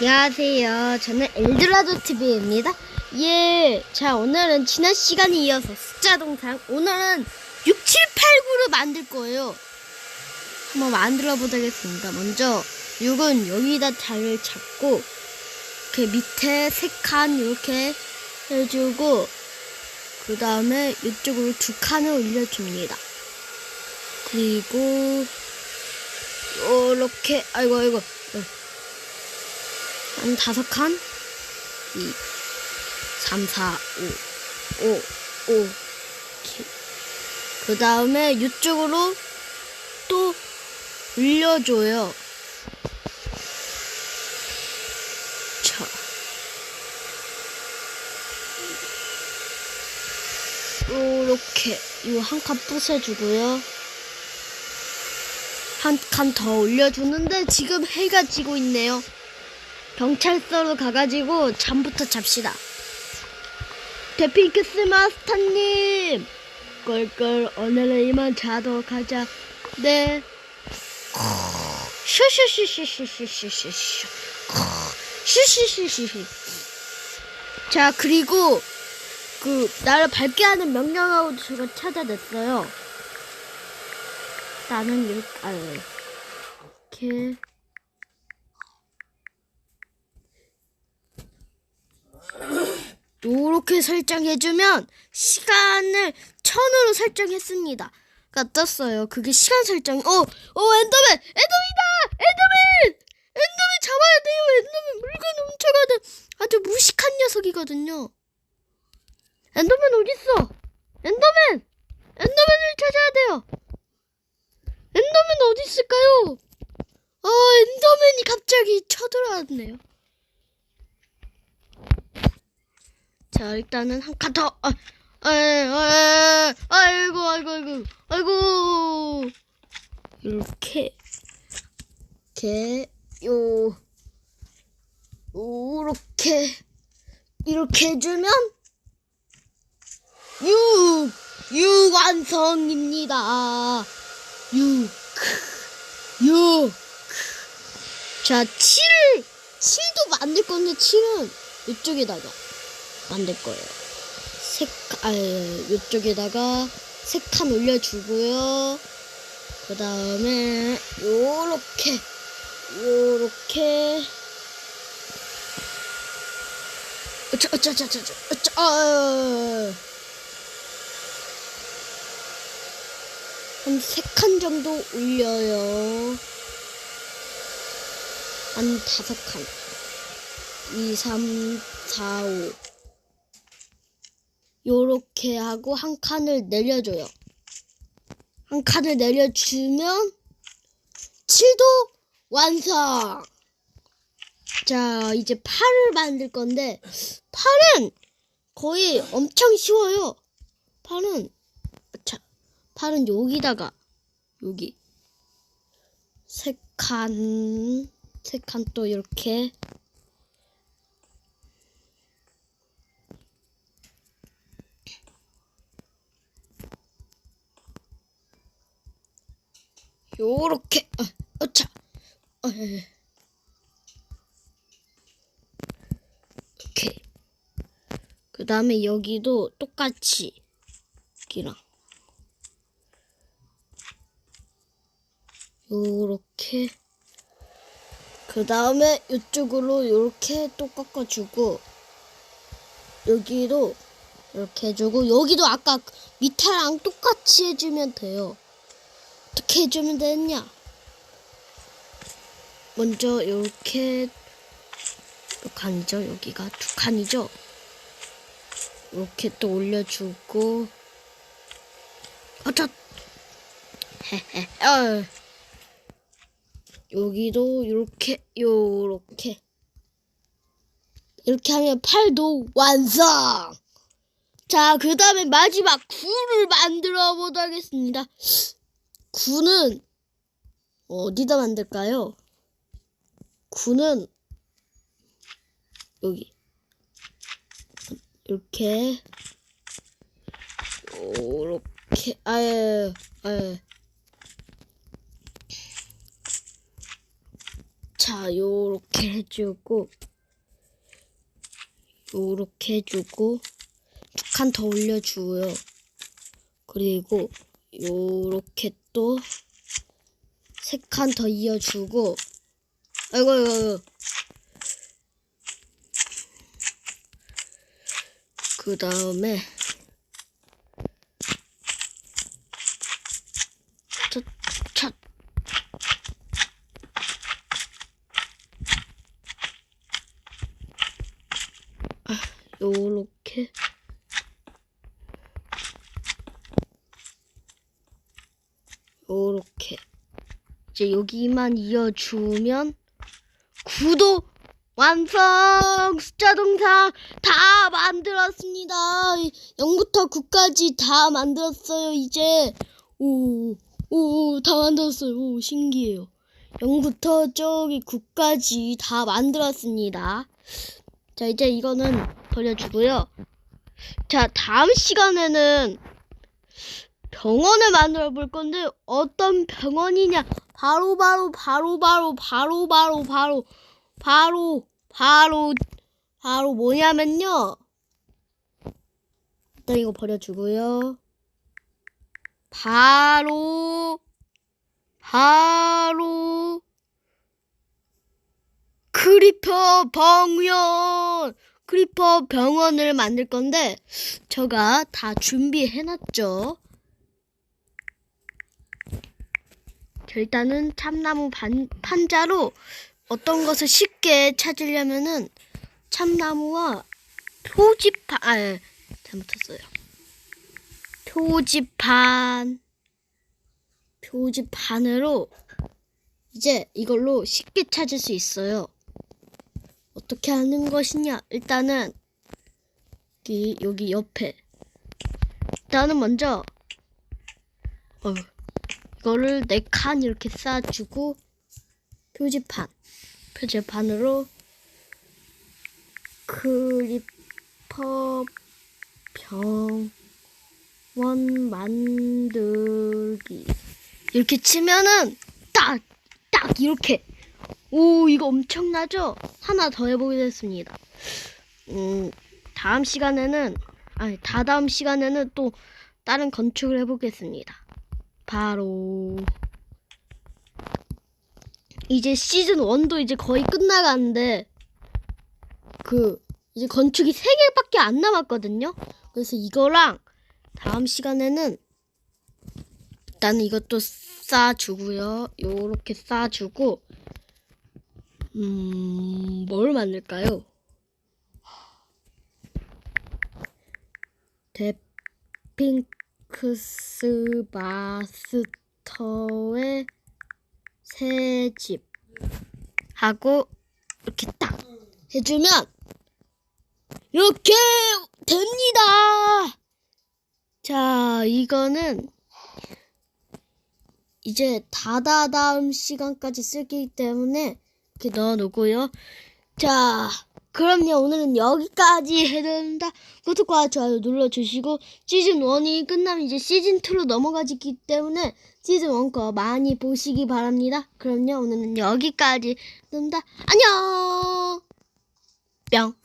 안녕하세요. 저는 엘드라도 TV입니다. 예, 자 오늘은 지난 시간에 이어서 숫자 동상 오늘은 6, 7, 8, 9를 만들 거예요. 한번 만들어 보겠습니다. 먼저 6은 여기다 잘 잡고 그 밑에 세 칸 이렇게 해주고 그 다음에 이쪽으로 두 칸을 올려줍니다. 그리고 이렇게 아이고 아이고 어. 한 다섯 칸? 2, 3, 4, 5, 5, 5. 그 다음에 이쪽으로 또 올려줘요. 자. 요렇게, 요 한 칸 부숴주고요. 한 칸 더 올려주는데 지금 해가 지고 있네요. 경찰서로 가가지고 잠부터 잡시다. 데핑크스 마스터님! 꿀꿀 오늘은 이만 자도록 하자. 네. 슈슈슈슈슈슈슈슈슈. 슈슈슈슈슈. 자, 그리고 그 나를 밝게 하는 명령하고 제가 찾아냈어요. 나는 아, 이렇게. 요렇게 설정해주면 시간을 천으로 설정했습니다. 가 떴어요. 그게 시간 설정. 어, 어, 엔더맨! 엔더맨이다! 엔더맨! 엔더맨 잡아야 돼요. 엔더맨 물건 훔쳐가는 아주 무식한 녀석이거든요. 엔더맨 어딨어? 엔더맨! 엔더맨을 찾아야 돼요. 엔더맨 어디 있을까요? 아, 엔더맨이 갑자기 쳐들어왔네요. 자, 일단은 한 칸 더. 아, 아, 아, 아이고, 아이고, 아이고, 아이고. 이렇게, 이렇게, 요, 요렇게, 이렇게 해주면, 육, 육 완성입니다. 육, 육. 자, 칠을, 칠도 만들 건데, 칠은 이쪽에다가. 만들 거예요. 색, 아, 이쪽에다가 색칸 올려주고요. 그 다음에, 요렇게, 요렇게. 어쩌, 어쩌, 어쩌, 어쩌, 어쩌, 아, 한세 칸 정도 올려요. 한 다섯 칸. 2, 3, 4, 5. 요렇게 하고 한 칸을 내려줘요. 한 칸을 내려주면 7도 완성! 자, 이제 팔을 만들 건데, 팔은 거의 엄청 쉬워요. 팔은, 자, 팔은 여기다가, 여기. 세 칸, 세 칸 또 이렇게. 요렇게 어, 어차. 예. 오케이 그 다음에 여기도 똑같이 여기랑. 요렇게. 그 다음에 이쪽으로 요렇게 또 꺾어주고 여기도 이렇게 해주고 여기도 아까 밑에랑 똑같이 해주면 돼요 어떻게 해주면 되냐? 먼저 이렇게 몇 칸이죠? 여기가 두 칸이죠? 이렇게 또 올려주고 어쩌 헤헤 어. 여기도 이렇게 요렇게 이렇게 하면 팔도 완성! 자, 그 다음에 마지막 굴을 만들어 보도록 하겠습니다. 구는 어디다 만들까요? 구는 여기 이렇게 요렇게 아예 아예 자, 요렇게 해주고, 요렇게 해주고, 두 칸 더 올려주고요. 그리고, 요렇게 또, 세 칸 더 이어주고, 아이고, 아이고, 아이고. 그 다음에, 첫, 첫, 요렇게 요렇게 이제 여기만 이어주면 구도 완성 숫자 동상 다 만들었습니다. 0부터 9까지 다 만들었어요 이제. 오 오 다 만들었어요. 오 신기해요. 0부터 저기 9까지 다 만들었습니다. 자, 이제 이거는 버려주고요. 자, 다음 시간에는 병원을 만들어 볼 건데, 어떤 병원이냐? 바로, 바로, 바로, 바로, 바로, 바로, 바로, 바로, 바로, 바로 뭐냐면요. 일단 이거 버려주고요. 바로, 바로, 크리퍼 병원 크리퍼 병원을 만들 건데 제가 다 준비해놨죠. 자, 일단은 참나무 반, 판자로 어떤 것을 쉽게 찾으려면은 참나무와 표지판 아 예, 잘못했어요. 표지판 표지판으로 이제 이걸로 쉽게 찾을 수 있어요. 어떻게 하는 것이냐? 일단은 여기 여기 옆에 일단은 먼저 어, 이거를 네 칸 이렇게 쌓아주고 표지판 표지판으로 크리퍼 병원 만들기 이렇게 치면은 딱 딱 이렇게 오, 이거 엄청나죠? 하나 더 해보겠습니다. 음, 다음 시간에는, 아니, 다다음 시간에는 또 다른 건축을 해보겠습니다. 바로, 이제 시즌 1도 이제 거의 끝나가는데, 그, 이제 건축이 3개밖에 안 남았거든요? 그래서 이거랑 다음 시간에는 일단 이것도 쌓아주고요. 요렇게 쌓아주고, 음, 뭘 만들까요? 데핑 크스 마스터의 새 집 하고 이렇게 딱 해주면 이렇게 됩니다. 자, 이거는 이제 다다 다음 시간까지 쓰기 때문에 이렇게 넣어놓고요. 자, 그럼요. 오늘은 여기까지 된다. 구독과 좋아요 눌러주시고 시즌 1이 끝나면 이제 시즌 2로 넘어가기 때문에 시즌 1 거 많이 보시기 바랍니다. 그럼요. 오늘은 여기까지 된다. 안녕. 뿅.